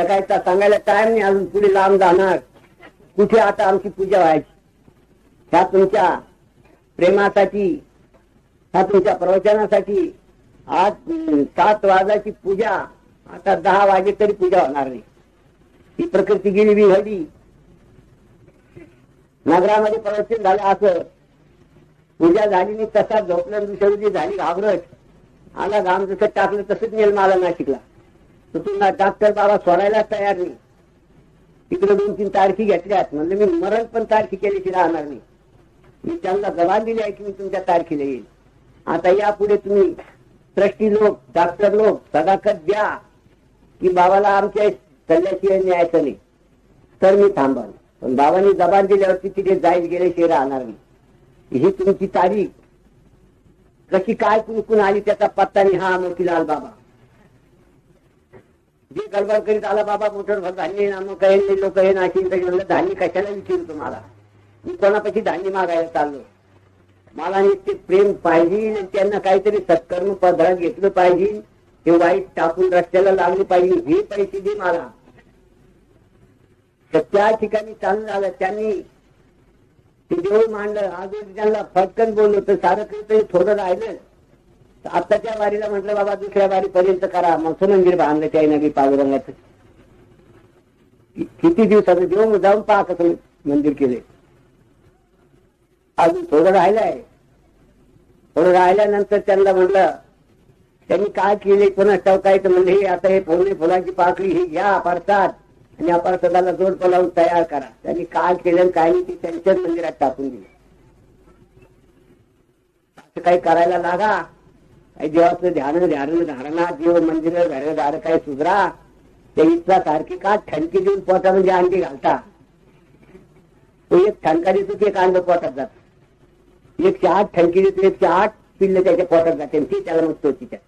सकाळी तर सांगायला टाइम नाही अजून पुढे लांब जाणार. कुठे आता आमची पूजा व्हायची? ह्या तुमच्या प्रेमासाठी ह्या तुमच्या प्रवचनासाठी आज सात वाजाची पूजा आता दहा वाजे तरी पूजा होणार नाही. ही प्रकृती गेली विहडी नगरामध्ये प्रवचन झालं असं. पूजा झाली नाही तसा झोपल्या दुसऱ्या दिवशी झाली घाबरट. आला घाम जसं टाकलं तसंच नेल मला नाशिकला. तुला डॉक्टर बाबा सोडायला तयार नाही. तिकडे दोन तीन तारखी घेतल्यात. म्हणजे मी मरण पण तारखी केल्याची राहणार नाही. मी त्यांना जबान दिली आहे की मी तुमच्या तारखेला येईल आता यापुढे तुम्ही ट्रस्टी लोक डॉक्टर लोक सदाकत द्या की बाबाला आमच्या कल्ल्याशिवाय न्यायचं नाही. तर मी थांबाल पण बाबांनी जबान दिल्यावरती तिथे जाईल गेल्याशिवाय राहणार नाही. ही तुमची तारीख. कशी काय कुणकून आली त्याचा पत्ता नाही. हा मोतीलाल बाबा. जे गडबड करीत आला बाबा मोठं धान्य ना मग काही लोक हे नाशिक म्हणलं धान्य कशाला विचारू तुम्हाला? मी कोणापाशी धान्य मागायला चाललो? मला ते प्रेम पाहिजे आणि त्यांना काहीतरी सत्कर्म पदरात घेतलं पाहिजे. ते वाईट टाकून रस्त्याला लागले पाहिजे हे पैसे दे मला. तर त्या ठिकाणी चालू झालं त्यांनी ते देऊळ मांडलं. अजून त्यांना फटकन बोललो तर सारं काही तरी थोडं राहिलं आत्ताच्या वारीला म्हटलं बाबा दुसऱ्या वारीपर्यंत करा. मग मंदिर बांधलं त्या नवी पांडुरंगाचं किती दिवसाचं देव जाऊन पहा कसं मंदिर केले अजून थोडं राहिलंय. थोडं राहिल्यानंतर त्यांना म्हटलं त्यांनी काय केले कोणा टवकायचं म्हणजे हे आता हे फुले फुलाची पाकळी ही घ्या परतात आणि या जोड पलावून तयार करा. त्यांनी काय केलं काय नाही ते त्यांच्याच मंदिरात टाकून दिलं. असं काही करायला लागा. देवाचं ध्यान ध्यान धारणा देव मंदिर घरदार काय सुधरा ते इतका सारखी का ठणकी देऊन पोटा म्हणजे अंडी घालता. तो एक ठणका देतो ते एक अंड पोटात जात. एकशे आठ ठणकी देतो एकशे आठ पिल्ल त्याच्या पोटात जाते आणि ती त्याला मग तो तिच्या